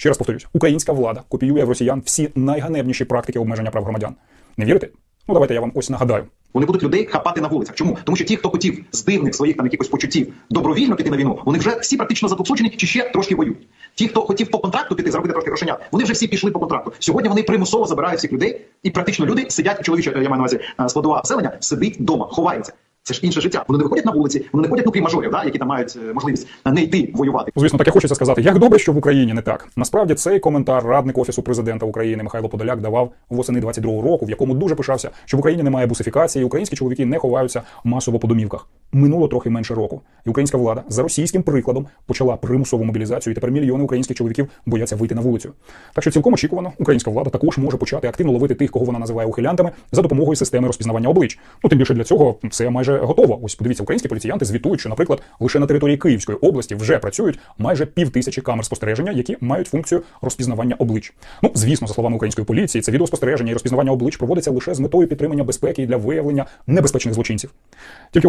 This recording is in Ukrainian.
Ще раз повторюсь, українська влада копіює в росіян всі найганебніші практики обмеження прав громадян. Не вірите? Ну давайте я вам ось нагадаю. Вони будуть людей хапати на вулицях. Чому? Тому що ті, хто хотів з дивних своїх там якихось почуттів добровільно піти на війну, вони вже всі практично затусочені чи ще трошки воюють. Ті, хто хотів по контракту піти, заробити трошки грошенят, вони вже всі пішли по контракту. Сьогодні вони примусово забирають всіх людей, і практично люди сидять чоловіче, я маю на увазі е, складова населення, сидить вдома, ховається. Це ж інше життя. Вони не виходять на вулиці, вони не ходять, ну крім мажорів, да, які там мають е, можливість е, не йти воювати. Звісно, таке хочеться сказати. Як добре, що в Україні не так. Насправді цей коментар радник офісу президента України Михайло Подоляк давав восени 22-го року, в якому дуже пишався, що в Україні немає бусифікації, українські чоловіки не ховаються масово по домівках. Минуло трохи менше року, і українська влада за російським прикладом почала примусову мобілізацію. І тепер мільйони українських чоловіків бояться вийти на вулицю. Так що цілком очікувано, українська влада також може почати активно ловити тих, кого вона називає ухилянтами, за допомогою системи розпізнавання облич. Ну тим більше для цього це майже готово. Ось подивіться, українські поліціянти звітують, що, наприклад, лише на території Київської області вже працюють майже пів тисячі камер спостереження, які мають функцію розпізнавання облич. Ну, звісно, за словами української поліції, це відеоспостереження і розпізнавання облич проводиться лише з метою підтримання безпеки і для виявлення небезпечних злочинців. Тільки от